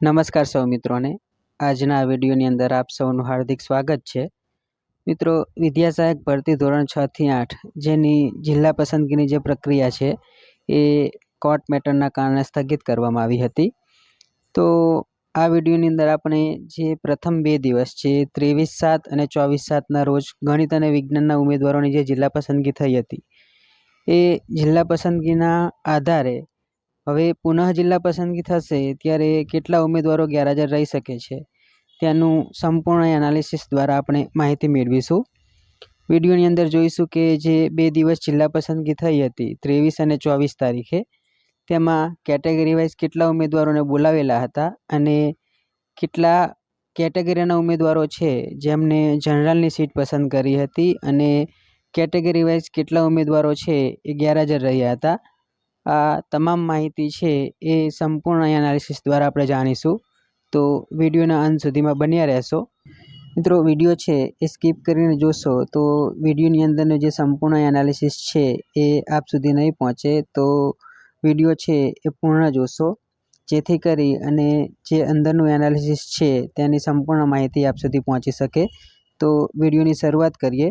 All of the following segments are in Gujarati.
નમસ્કાર સૌ મિત્રોને. આજના વિડીયોની અંદર આપ સૌનું હાર્દિક સ્વાગત છે. મિત્રો, વિદ્યા સહાયક ભરતી ધોરણ છ થી આઠ, જેની જિલ્લા પસંદગીની જે પ્રક્રિયા છે, એ કોર્ટ મેટરના કારણે સ્થગિત કરવામાં આવી હતી. તો આ વિડીયોની અંદર આપણે જે પ્રથમ બે દિવસ છે, ત્રેવીસ સાત અને ચોવીસ સાતના રોજ ગણિત અને વિજ્ઞાનના ઉમેદવારોની જે જિલ્લા પસંદગી થઈ હતી, એ જિલ્લા પસંદગીના આધારે હવે પુનઃ જિલ્લા પસંદગી થશે ત્યારે કેટલા ઉમેદવારો ગેરહાજર રહી શકે છે તેનું સંપૂર્ણ એનાલિસિસ દ્વારા આપણે માહિતી મેળવીશું. વિડીયોની અંદર જોઈશું કે જે બે દિવસ જિલ્લા પસંદગી થઈ હતી, ત્રેવીસ અને ચોવીસ તારીખે, તેમાં કેટેગરી વાઇઝ કેટલા ઉમેદવારોને બોલાવેલા હતા અને કેટલા કેટેગરીના ઉમેદવારો છે જેમને જનરલની સીટ પસંદ કરી હતી અને કેટેગરી વાઇઝ કેટલા ઉમેદવારો છે એ ગેરહાજર રહ્યા હતા. આ તમામ માહિતી છે એ સંપૂર્ણ એનાલિસિસ દ્વારા આપણે જાણીશું. તો વિડીયોના અંત સુધીમાં બન્યા રહેશો. મિત્રો, વીડિયો છે એ સ્કીપ કરીને જોશો તો વિડીયોની અંદરનું જે સંપૂર્ણ એનાલિસિસ છે એ આપ સુધી નહીં પહોંચે તો વીડિયો છે એ પૂર્ણ જોશો. જેથી કરી અને જે અંદરનું એનાલિસિસ છે તેની સંપૂર્ણ માહિતી આપ સુધી પહોંચી શકે. તો વિડીયોની શરૂઆત કરીએ.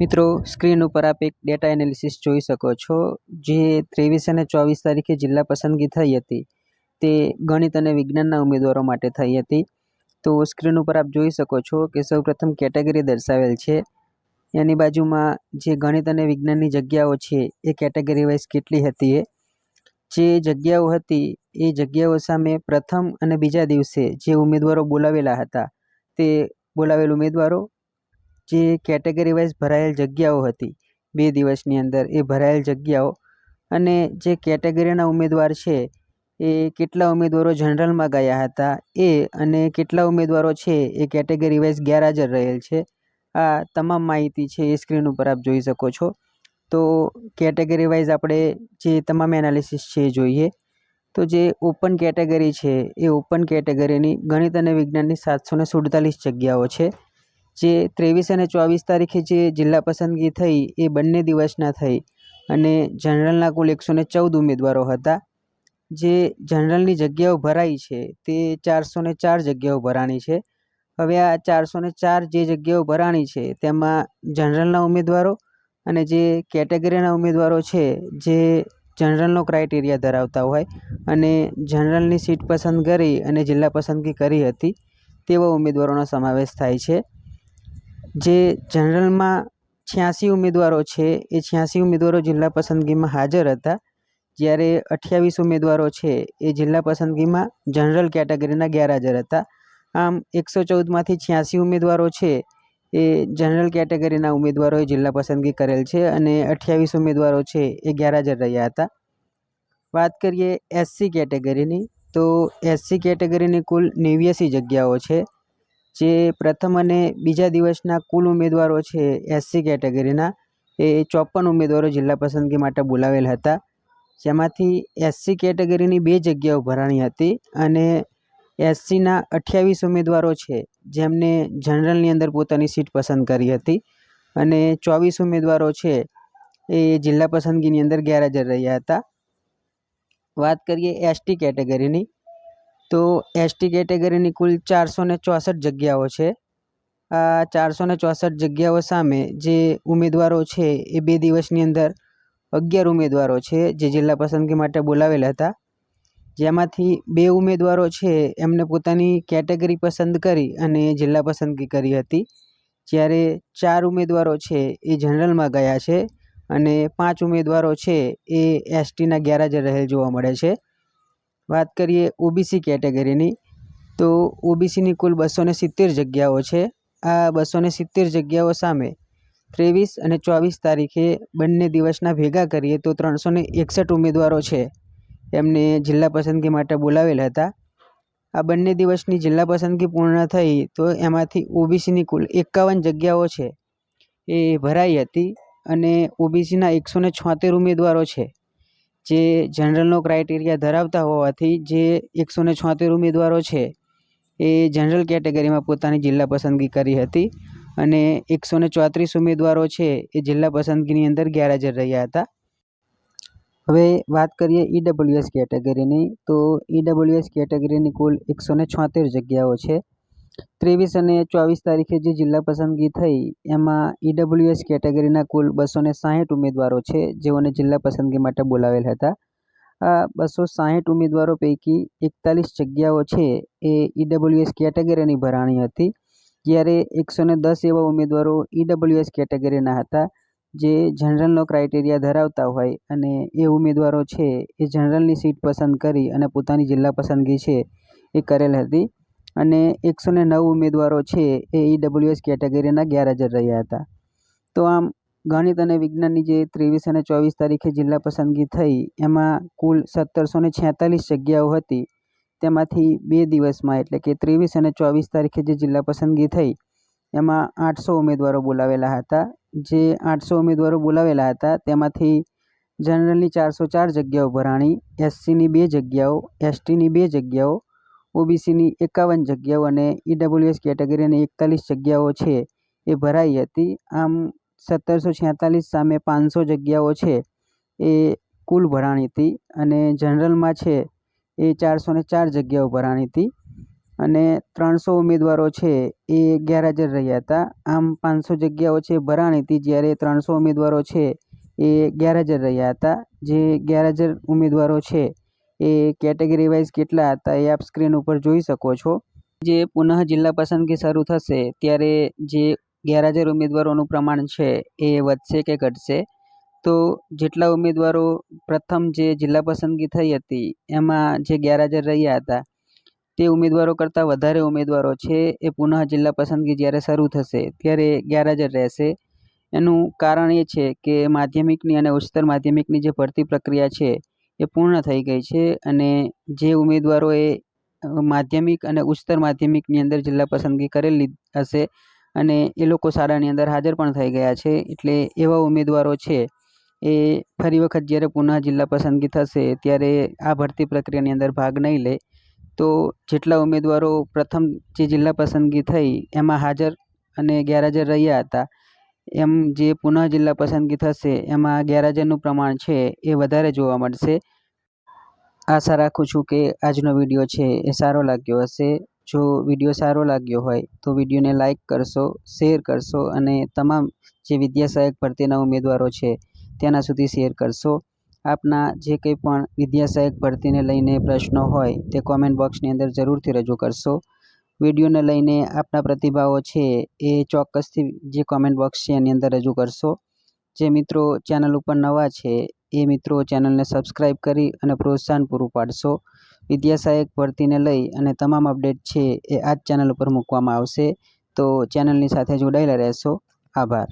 મિત્રો, સ્ક્રીન ઉપર આપ એક ડેટા એનાલિસિસ જોઈ શકો છો, જે ત્રેવીસ અને ચોવીસ તારીખે જિલ્લા પસંદગી થઈ હતી. તે ગણિત અને વિજ્ઞાનના ઉમેદવારો માટે થઈ હતી. તો સ્ક્રીન ઉપર આપ જોઈ શકો છો કે સૌપ્રથમ કેટેગરી દર્શાવેલ છે. એની બાજુમાં જે ગણિત અને વિજ્ઞાનની જગ્યાઓ છે, એ કેટેગરી વાઇઝ કેટલી હતી એ? જે જગ્યાઓ હતી, એ જગ્યાઓ સામે પ્રથમ અને બીજા દિવસે જે ઉમેદવારો બોલાવેલા હતા, તે બોલાવેલ ઉમેદવારો જે કેટેગરી વાઇઝ ભરાયેલ જગ્યાઓ હતી. બે દિવસની અંદર એ ભરાયેલ જગ્યાઓ અને જે કેટેગરીના ઉમેદવાર છે, એ કેટલા ઉમેદવારો જનરલમાં ગયા હતા, એ અને કેટલા ઉમેદવારો છે, એ કેટેગરી વાઇઝ ગેરહાજર રહેલ છે. આ તમામ માહિતી છે એ સ્ક્રીન ઉપર આપ જોઈ શકો છો. તો કેટેગરી વાઇઝ આપણે જે તમામ એનાલિસિસ છે એ જોઈએ. તો જે ઓપન કેટેગરી છે, એ ઓપન કેટેગરીની ગણિત અને વિજ્ઞાનની સાતસો સુડતાલીસ જગ્યાઓ છે. જે ત્રેવીસ અને ચોવીસ તારીખે જે જિલ્લા પસંદગી થઈ એ બંને દિવસના થઈ અને જનરલના કુલ એકસો ને ચૌદ ઉમેદવારો હતા. જે જનરલની જગ્યાઓ ભરાઈ છે તે ચારસો ને ચાર જગ્યાઓ ભરાણી છે. હવે આ ચારસો ને ચાર જે જગ્યાઓ ભરાણી છે તેમાં જનરલના ઉમેદવારો અને જે કેટેગરીના ઉમેદવારો છે જે જનરલનો ક્રાઇટેરિયા ધરાવતા હોય અને જનરલની સીટ પસંદ કરી અને જિલ્લા પસંદગી કરી હતી તેવા ઉમેદવારોનો સમાવેશ થાય છે. જે જનરલમાં છ્યાસી ઉમેદવારો છે, એ છ્યાસી ઉમેદવારો જિલ્લા પસંદગીમાં હાજર હતા. જ્યારે અઠ્યાવીસ ઉમેદવારો છે, એ જિલ્લા પસંદગીમાં જનરલ કેટેગરીના ગેરહાજર હતા. આમ, એકસો ચૌદમાંથી છ્યાસી ઉમેદવારો છે, એ જનરલ કેટેગરીના ઉમેદવારોએ જિલ્લા પસંદગી કરેલ છે અને અઠ્યાવીસ ઉમેદવારો છે, એ ગેરહાજર રહ્યા હતા. વાત કરીએ એસસી કેટેગરીની, તો એસસી કેટેગરીની કુલ નેવ્યાસી જગ્યાઓ છે. જે પ્રથમ અને બીજા દિવસના કુલ ઉમેદવારો છે એસસી કેટેગરીના એ ચોપન ઉમેદવારો જિલ્લા પસંદગી માટે બોલાવેલ હતા. જેમાંથી એસસી કેટેગરીની બે જગ્યાઓ ભરાણી હતી અને એસસીના અઠ્યાવીસ ઉમેદવારો છે જેમને જનરલની અંદર પોતાની સીટ પસંદ કરી હતી અને ચોવીસ ઉમેદવારો છે એ જિલ્લા પસંદગીની અંદર ગેરહાજર રહ્યા હતા. વાત કરીએ એસટી કેટેગરીની તો એસટી કેટેગરીની કુલ ચારસો ને ચોસઠ જગ્યાઓ છે. આ ચારસો ને ચોસઠ જગ્યાઓ સામે જે ઉમેદવારો છે એ બે દિવસની અંદર અગિયાર ઉમેદવારો છે જે જિલ્લા પસંદગી માટે બોલાવેલા હતા. જેમાંથી બે ઉમેદવારો છે એમને પોતાની કેટેગરી પસંદ કરી અને જિલ્લા પસંદગી કરી હતી. જ્યારે ચાર ઉમેદવારો છે એ જનરલમાં ગયા છે અને પાંચ ઉમેદવારો છે એ એસટીના ગેરહાજર રહેલ જોવા મળે છે. વાત કરીએ ઓબીસી કેટેગરીની, તો ઓબીસીની કુલ બસો સિત્તેર જગ્યાઓ છે. આ બસો સિત્તેર જગ્યાઓ સામે ત્રેવીસ અને ચોવીસ તારીખે બંને દિવસના ભેગા કરીએ તો ત્રણસો એકસઠ ઉમેદવારો છે. એમને જિલ્લા પસંદગી માટે બોલાવેલ હતા. આ બંને દિવસની જિલ્લા પસંદગી પૂર્ણ થઈ તો એમાંથી ઓબીસીની કુલ એકાવન જગ્યાઓ છે. એ ભરાઈ હતી અને ઓબીસીના એકસો છોતેર ઉમેદવારો છે. જે જનરલનો ક્રાઇટેરિયા ધરાવતા હોવાથી જે એકસો ને છોતેર ઉમેદવારો છે, એ જનરલ કેટેગરીમાં પોતાની જિલ્લા પસંદગી કરી હતી અને એકસો ને ચોત્રીસ ઉમેદવારો છે, એ જિલ્લા પસંદગીની અંદર ગેરહાજર રહ્યા હતા. હવે વાત કરીએ ઈડબ્લ્યુએસ કેટેગરીની તો ઈડબ્લ્યુએસ કેટેગરીની કુલ એકસો ને છોતેર જગ્યાઓ છે. ત્રેવીસ અને ચોવીસ તારીખે જે જિલ્લા પસંદગી થઈ, એમાં ઈડબ્લ્યુએસ કેટેગરીના કુલ બસો ને સાહીઠ ઉમેદવારો છે, જેઓને જિલ્લા પસંદગી માટે બોલાવેલ હતા. આ બસો સાહીઠ ઉમેદવારો પૈકી એકતાલીસ જગ્યાઓ છે, એ ઈડબ્લ્યુએસ કેટેગરીની ભરાણી હતી, જ્યારે એકસો ને દસ એવા ઉમેદવારો ઈડબ્લ્યુએસ કેટેગરીના હતા, જે જનરલનો ક્રાઇટેરિયા ધરાવતા હોય અને એ ઉમેદવારો છે, એ જનરલની સીટ પસંદ કરી અને પોતાની જિલ્લા પસંદગી છે, એ કરેલ હતી. અને એકસો ને નવ ઉમેદવારો છે એ ઈડબ્લ્યુએસ કેટેગરીના ગેરહાજર રહ્યા હતા. તો આમ, ગણિત અને વિજ્ઞાનની જે ત્રેવીસ અને ચોવીસ તારીખે જિલ્લા પસંદગી થઈ, એમાં કુલ સત્તરસો ને છેતાલીસ જગ્યાઓ હતી. તેમાંથી બે દિવસમાં, એટલે કે ત્રેવીસ અને ચોવીસ તારીખે જે જિલ્લા પસંદગી થઈ, એમાં આઠસો ઉમેદવારો બોલાવેલા હતા. જે આઠસો ઉમેદવારો બોલાવેલા હતા, તેમાંથી જનરલની ચારસો ચાર જગ્યાઓ ભરાણી, એસસીની બે જગ્યાઓ, એસટીની બે જગ્યાઓ ઓબીસીની એકાવન જગ્યાઓ અને ઈડબ્લ્યુએસ કેટેગરીની એકતાલીસ જગ્યાઓ છે. એ ભરાઈ હતી. આમ સત્તરસો છેતાલીસ સામે પાંચસો જગ્યાઓ છે. એ કુલ ભરાણી હતી અને જનરલમાં છે. એ ચારસો ને ચાર જગ્યાઓ ભરાણી હતી અને ત્રણસો ઉમેદવારો છે. એ ગેરહાજર રહ્યા હતા. આમ પાંચસો જગ્યાઓ છે ભરાણી હતી જ્યારે ત્રણસો ઉમેદવારો છે. એ ગેરહાજર રહ્યા હતા. જે ગેરહાજર ઉમેદવારો છે. એ કેટેગરી વાઇઝ કેટલા હતા એ આપ સ્ક્રીન ઉપર જોઈ શકો છો. જે પુનઃ જિલ્લા પસંદગી શરૂ થશે, ત્યારે જે ગેરહાજર ઉમેદવારોનું પ્રમાણ છે એ વધશે કે ઘટશે? તો જેટલા ઉમેદવારો પ્રથમ જે જિલ્લા પસંદગી થઈ હતી, એમાં જે ગેરહાજર રહ્યા હતા, તે ઉમેદવારો કરતાં વધારે ઉમેદવારો છે એ પુનઃ જિલ્લા પસંદગી જ્યારે શરૂ થશે, ત્યારે ગેરહાજર રહેશે. એનું કારણ એ છે કે માધ્યમિકની અને ઉચ્ચતર માધ્યમિકની જે ભરતી પ્રક્રિયા છે એ પૂર્ણ થઈ ગઈ છે અને જે ઉમેદવારોએ માધ્યમિક અને ઉચ્ચતર માધ્યમિકની અંદર જિલ્લા પસંદગી કરેલી હશે અને એ લોકો શાળાની અંદર હાજર પણ થઈ ગયા છે. એટલે એવા ઉમેદવારો છે, એ ફરી વખત જ્યારે પુનઃ જિલ્લા પસંદગી થશે, ત્યારે આ ભરતી પ્રક્રિયાની અંદર ભાગ નહીં લે. તો જેટલા ઉમેદવારો પ્રથમ જે જિલ્લા પસંદગી થઈ, એમાં હાજર અને ગેરહાજર રહ્યા હતા એમ જે પુનઃ જિલ્લા પસંદગી થશે, એમાં ગેરહાજરનું પ્રમાણ છે એ વધારે જોવા મળશે. આશા રાખું છું કે આજનો વીડિયો છે એ સારો લાગ્યો હશે. જો વીડિયો સારો લાગ્યો હોય, તો વિડીયોને લાઇક કરશો, શેર કરશો અને તમામ જે વિદ્યા સહાયક ભરતીના ઉમેદવારો છે, તેના સુધી શેર કરશો. આપના જે કંઈ પણ વિદ્યા સહાયક ભરતીને લઈને પ્રશ્નો હોય, તે કોમેન્ટ બોક્સની અંદર જરૂરથી રજૂ કરશો. વિડીયોને લઈને આપના પ્રતિભાવો છે એ ચોક્કસથી જે કોમેન્ટ બોક્સ છે એની અંદર રજૂ કરશો. જે મિત્રો ચેનલ ઉપર નવા છે, એ મિત્રો ચેનલને સબસ્ક્રાઈબ કરી અને પ્રોત્સાહન પૂરું પાડશો. વિદ્યા સહાયક ભરતીને લઈ અને તમામ અપડેટ છે એ આ જ ચેનલ ઉપર મૂકવામાં આવશે. તો ચેનલની સાથે જોડાયેલા રહેશો. આભાર.